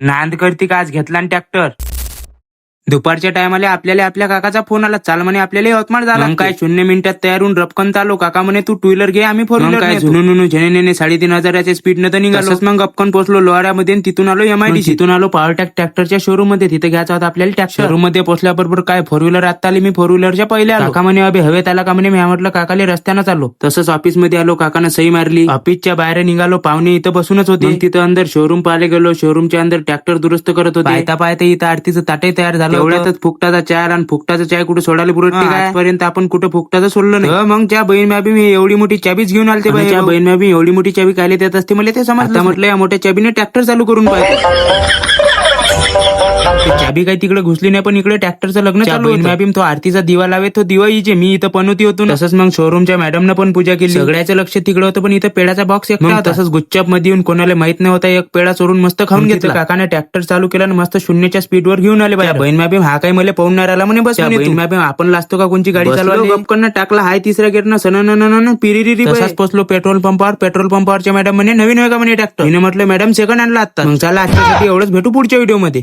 नांदगडती का आज घेतला ट्रॅक्टर. दुपारच्या टायमाला आपल्याला आपल्या काकाचा फोन आला. चाल म्हणे आपल्याला यवतमाळ झाला. काय? शून्य मिनिटात तयार होऊन रपकन चालो. काका म्हणे तू टू व्हीलर घे आम्ही फोर व्हीलर काय? झुनून झेने साडेतीन हजाराच्या स्पीडनं तर निघालो. मग गपकन पोहोचलो लोहाऱ्यामध्ये तिथून आलो एमआयडी तिथून आलो पॉवर टॅक ट्रॅक्टरच्या शोरूममध्ये तिथे घ्यायचा होता आपल्याला ट्रॅक्टर शोरूममध्ये पोहोचल्याबरोबर काय? फोर व्हीलर आता आली. मी फोर व्हीलरच्या पहिले आलो. काका म्हणे अभि हवेत आला का? म्हणे मी म्हटलं काकाले रस्त्यानं चाललो तसंच ऑफिसमध्ये आलो. काकानं सही मारली. ऑफिसच्या बाहेर निघालो. पाहुणे इथं बसूनच होते. तिथं अंदर शोरूम पाहायला गेलो. शोरूमच्या अंदर ट्रॅक्टर दुरुस्त करत होते. पायता पायता इथं आरतीचं ताटे तयार झालं. एवढ्यातच फुकटाचा चाय आला आणि फुकटाचा चाय कुठे सोडायला काय? आजपर्यंत आपण कुठं फुकटाचं सोडलं नाही. मग त्या बहीण मॅबी मी एवढी मोठी चाबीच घेऊन आलते त्या बहीण मॅबी एवढी मोठी चाबी कायले देत असते मला ते समजलं म्हटलं या मोठ्या चाबीने ट्रॅक्टर चालू करून पाहिजे चाबी काही तिकडे घुसली नाही पण इकडे ट्रॅक्टरचं लग्न चालू होतं. तो आरतीचा दिवा लावे तो दिवा इचे मी इथं पनवती होतो. तसंच मग शोरूमच्या मॅडमनं पण पूजा केली. सगळ्याचं लक्ष तिकडे होतं पण इथं पेडाचा बॉक्स एक तसंच गुच्चापमध्ये येऊन कोणाला माहीत नाही होता एक पेडा चोरून मस्त खाऊन घेतला. काकाने ट्रॅक्टर चालू केला आणि मस्त शून्यच्या स्पीडवर घेऊन आले बाई बहीण मॅबी हा काही मला पाहून नाही राहिला म्हणे बस बहीण आपण लाजतो का कोणची गाडी चालवली गपकन टाकला हाय तिसऱ्या गेट ना सन पिरिरी तसाच पोचलो पेट्रोल पंपावर पेट्रोल पंपावरच्या मॅडम म्हणे नवीन का म्हणे ट्रॅक्टर म्हटलं मॅडम सेकंड आणला आता मग चला आजच्यासाठी एवढंच भेटू पुढच्या व्हिडिओमध्ये.